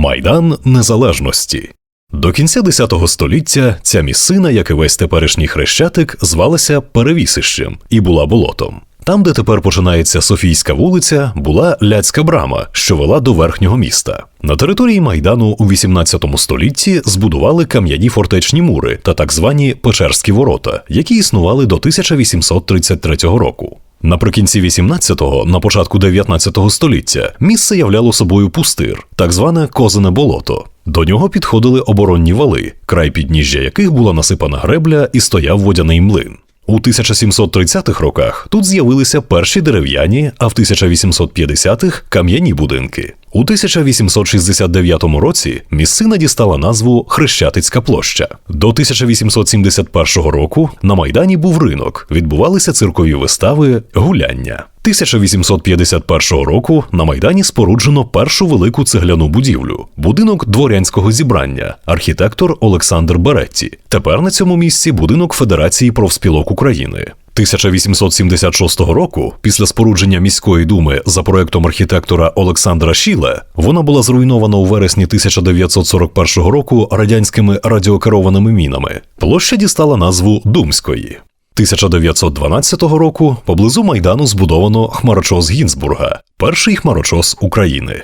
Майдан Незалежності. До кінця X століття ця місцина, як і весь теперішній хрещатик, звалася Перевісищем і була болотом. Там, де тепер починається Софійська вулиця, була Ляцька брама, що вела до верхнього міста. На території майдану у XVIII столітті збудували кам'яні фортечні мури та так звані Печерські ворота, які існували до 1833 року. Наприкінці 18-го, на початку 19-го століття, місце являло собою пустир, так зване козине болото. До нього підходили оборонні вали, край підніжжя яких була насипана гребля і стояв водяний млин. У 1730-х роках тут з'явилися перші дерев'яні, а в 1850-х – кам'яні будинки. У 1869 році місцина дістала назву Хрещатицька площа. До 1871 року на Майдані був ринок, відбувалися циркові вистави, гуляння. 1851 року на Майдані споруджено першу велику цегляну будівлю будинок дворянського зібрання, архітектор Олександр Беретті. Тепер на цьому місці будинок Федерації профспілок України. 1876 року, після спорудження міської думи за проектом архітектора Олександра Шіле, вона була зруйнована у вересні 1941 року радянськими радіокерованими мінами. Площа дістала назву Думської. 1912 року поблизу майдану збудовано хмарочос Гінзбурга, перший хмарочос України.